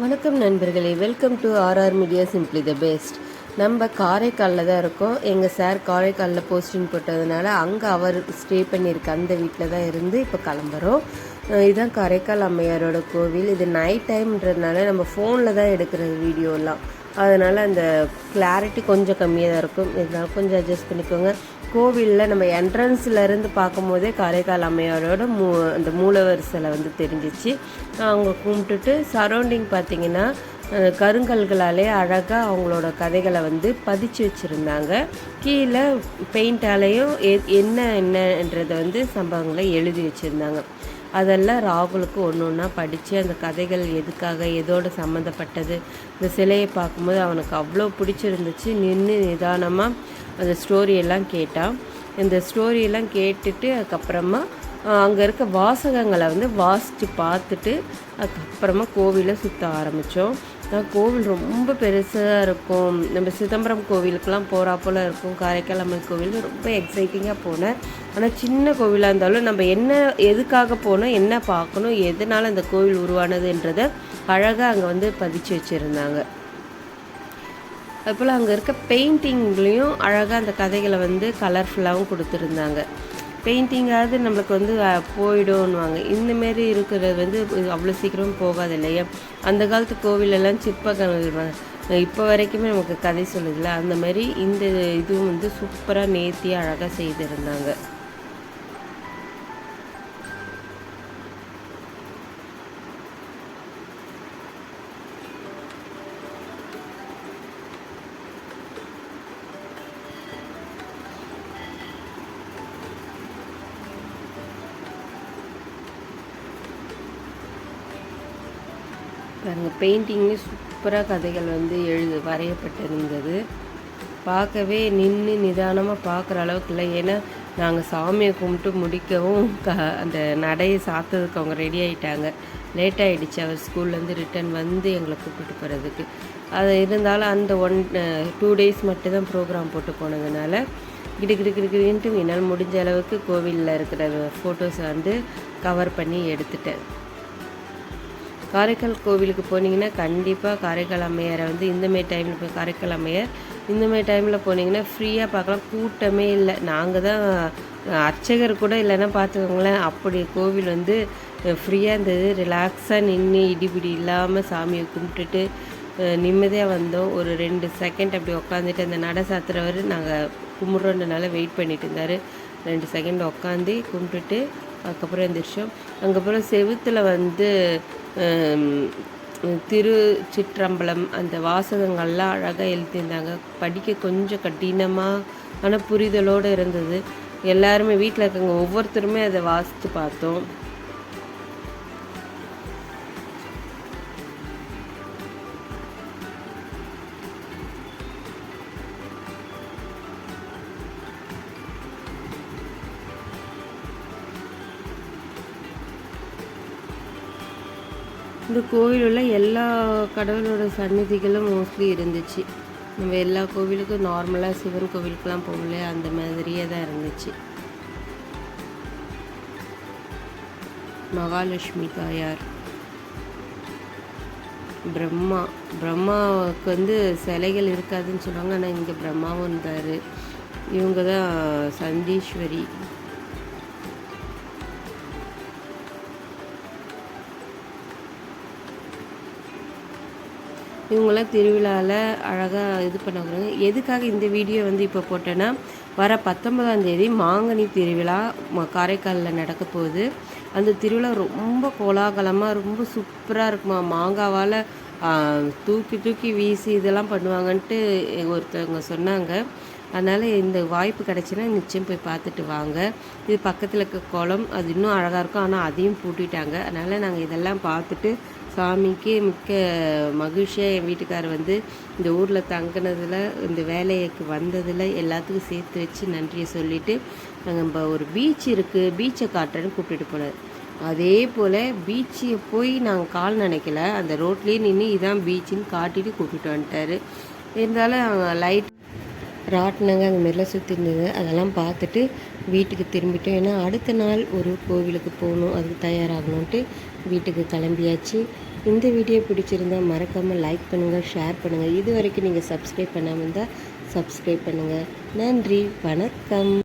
வணக்கம் நண்பர்களே welcome to RR media simply the best நம்ம காரைக்காலில் தான் இருக்கோம். எங்கள் சார் காரைக்காலில் போஸ்டிங் போட்டதுனால அங்கே அவர் ஸ்டே பண்ணியிருக்க அந்த வீட்டில் தான் இருந்து இப்போ கிளம்புறோம். இதுதான் காரைக்கால் அம்மையாரோட கோவில். இது நைட் டைம்ன்றதுனால நம்ம ஃபோனில் தான் எடுக்கிற வீடியோலாம் அதனால் அந்த கிளாரிட்டி கொஞ்சம் கம்மியாக தான் இருக்கும். இதனால் கொஞ்சம் அட்ஜஸ்ட் பண்ணிக்கோங்க. கோவிலில் நம்ம என்ட்ரன்ஸ்லேருந்து பார்க்கும்போதே காரைக்கால் அம்மையாரோட மூ அந்த மூலவர் சிலை வந்து தெரிஞ்சிச்சு. அவங்க கும்பிட்டுட்டு சரௌண்டிங் பார்த்தீங்கன்னா கருங்கல்களாலே அழகாக அவங்களோட கதைகளை வந்து பதிச்சு வச்சுருந்தாங்க. கீழே பெயிண்டாலேயும் என்ன என்னன்றதை வந்து சம்பவங்களை எழுதி வச்சுருந்தாங்க. அதெல்லாம் ராகுலுக்கு ஒன்று ஒன்றா படித்து அந்த கதைகள் எதுக்காக எதோடு சம்மந்தப்பட்டது இந்த சிலையை பார்க்கும்போது அவனுக்கு அவ்வளோ பிடிச்சிருந்துச்சு. நின்று நிதானமாக அந்த ஸ்டோரியெல்லாம் கேட்டான் இந்த ஸ்டோரியெல்லாம் கேட்டுட்டு அதுக்கப்புறமா அங்கே இருக்க வாசகங்களை வந்து வாசித்து பார்த்துட்டு அதுக்கப்புறமா கோவிலை சுற்ற ஆரம்பித்தோம் கோவில் ரொம்ப பெருசாக இருக்கும். நம்ம சிதம்பரம் கோவிலுக்கெலாம் போகிறா போல் இருக்கும். காரைக்கால் அம்மன் கோவில் ரொம்ப எக்ஸைட்டிங்காக போனேன். ஆனால் சின்ன கோவிலாக இருந்தாலும் நம்ம என்ன எதுக்காக போனோம் என்ன பார்க்கணும் எதனால் அந்த கோவில் உருவானதுன்றதை அழகாக அங்கே வந்து பதிச்சு வச்சுருந்தாங்க. அதுபோல் அங்கே இருக்க பெயிண்டிங்லேயும் அழகாக அந்த கதைகளை வந்து கலர்ஃபுல்லாகவும் கொடுத்துருந்தாங்க. பெயிண்டிங்காவது நம்மளுக்கு வந்து போயிடும்னுவாங்க. இந்தமாரி இருக்கிறது வந்து அவ்வளோ சீக்கிரம் போகாது இல்லையா அந்த காலத்து கோவிலெல்லாம் சிற்பங்கள் இப்போ வரைக்குமே நமக்கு கதை சொல்லுதுல அந்த மாதிரி இந்த இதுவும் வந்து சூப்பராக நேர்த்தியாக அழகாக செய்திருந்தாங்க. பாருங்க பெயிண்டிங்லேயே சூப்பராக கதைகள் வந்து எழுது வரையப்பட்டிருந்தது. பார்க்கவே நின்று நிதானமாக பார்க்குற அளவுக்கு இல்லை. ஏன்னா நாங்கள் சாமியை கும்பிட்டு முடிக்கவும் க அந்த நடையை சாத்ததுக்கு அவங்க ரெடி ஆகிட்டாங்க லேட் ஆகிடுச்சு அவர் ஸ்கூல்லேருந்து ரிட்டர்ன் வந்து எங்களை கூப்பிட்டு போகிறதுக்கு அது இருந்தாலும் அந்த ஒன் டூ டேஸ் மட்டும் தான் ப்ரோக்ராம் போட்டு போனதுனால கிடு கிடு கிடு கிடுன்ட்டு என்னால் முடிஞ்ச அளவுக்கு கோவிலில் இருக்கிற ஃபோட்டோஸை வந்து கவர் பண்ணி எடுத்துட்டேன். காரைக்கால் கோவிலுக்கு போனீங்கன்னா கண்டிப்பாக காரைக்கால் அம்மையாரை வந்து இந்தமாரி டைமில் போய் காரைக்கால் அம்மையார். இந்தமாரி டைமில் போனீங்கன்னா ஃப்ரீயாக பார்க்கலாம். கூட்டமே இல்லை. நாங்கள் தான் அர்ச்சகர் கூட இல்லைன்னா பார்த்துக்கோங்களேன். அப்படி கோவில் வந்து ஃப்ரீயாக இருந்தது. ரிலாக்ஸாக நின்று இடிபிடி இல்லாமல் சாமியை கும்பிட்டுட்டு நிம்மதியாக வந்தோம். ஒரு ரெண்டு செகண்ட் அப்படி உட்காந்துட்டு அந்த நட சாத்துறவர் நாங்கள் கும்பிட்றோன்றனால வெயிட் பண்ணிட்டு இருந்தார். ரெண்டு செகண்ட் உட்காந்து கும்பிட்டுட்டு அதுக்கப்புறம் எந்திரிச்சோம். அதுக்கப்புறம் செவுத்தில் வந்து திரு சிற்றம்பலம் அந்த வாசகங்கள்லாம் அழகாக எழுதியிருந்தாங்க. படிக்க கொஞ்சம் கடினமாக ஆனால் புரிதலோடு இருந்தது. எல்லாருமே வீட்டில் இருக்கவங்க ஒவ்வொருத்தருமே அதை வாசித்து பார்த்தோம். இந்த கோவிலுள்ள எல்லா கடவுளோட சந்நிதிகளும் மோஸ்ட்லி இருந்துச்சு. நம்ம எல்லா கோவிலுக்கும் நார்மலாக சிவன் கோவிலுக்கெலாம் போகல அந்த மாதிரியே தான் இருந்துச்சு. மகாலட்சுமி தாயார். பிரம்மா பிரம்மாவுக்கு வந்து சிலைகள் இருக்காதுன்னு சொல்லுவாங்க ஆனால் இங்கே பிரம்மாவும் இருந்தார். இவங்க தான் சந்தீஸ்வரி இவங்களாம் திருவிழாவில் அழகாக இது பண்ண எதுக்காக இந்த வீடியோ வந்து இப்போ போட்டேன்னா வர பத்தொன்பதாம் தேதி மாங்கனி திருவிழா காரைக்காலில் நடக்க போகுது. அந்த திருவிழா ரொம்ப கோலாகலமாக ரொம்ப சூப்பராக இருக்குமா. மாங்காவால் தூக்கி தூக்கி வீசி இதெல்லாம் பண்ணுவாங்கன்ட்டு ஒருத்தவங்க சொன்னாங்க. அதனால் இந்த வாய்ப்பு கிடச்சின்னா நிச்சயம் போய் பார்த்துட்டு வாங்க. இது பக்கத்தில் இருக்க குளம் அது இன்னும் அழகாக இருக்கும். ஆனால் அதையும் பூட்டிட்டாங்க. அதனால் நாங்கள் இதெல்லாம் பார்த்துட்டு சாமிக்கு மிக்க மகிழ்ச்சியாக என் வீட்டுக்காரர் வந்து இந்த ஊரில் தங்கினதில் இந்த வேலைக்கு வந்ததில் எல்லாத்துக்கும் சேர்த்து வச்சு நன்றியை சொல்லிவிட்டு நாங்கள் இப்போ ஒரு பீச் இருக்குது பீச்சை காட்டுறேன்னு கூப்பிட்டுட்டு போனார். அதே போல் பீச்சை போய் நாங்கள் கால் நினைக்கல. அந்த ரோட்லேயே நின்று இதான் பீச்சுன்னு காட்டிட்டு கூப்பிட்டு வந்துட்டார். இருந்தாலும் லைட் ராட்டினங்க அந்த மாரிலாம் சுற்றி இருந்தது. அதெல்லாம் பார்த்துட்டு வீட்டுக்கு திரும்பிட்டோம் ஏன்னா அடுத்த நாள் ஒரு கோவிலுக்கு போகணும் அதுக்கு தயாராகணும்ன்ட்டு வீட்டுக்கு கிளம்பியாச்சு. இந்த வீடியோ பிடிச்சிருந்தா மறக்காமல் லைக் பண்ணுங்கள் ஷேர் பண்ணுங்கள் இது வரைக்கும் நீங்கள் சப்ஸ்கிரைப் பண்ணாமல் இருந்தால் சப்ஸ்கிரைப் பண்ணுங்கள் நன்றி வணக்கம்.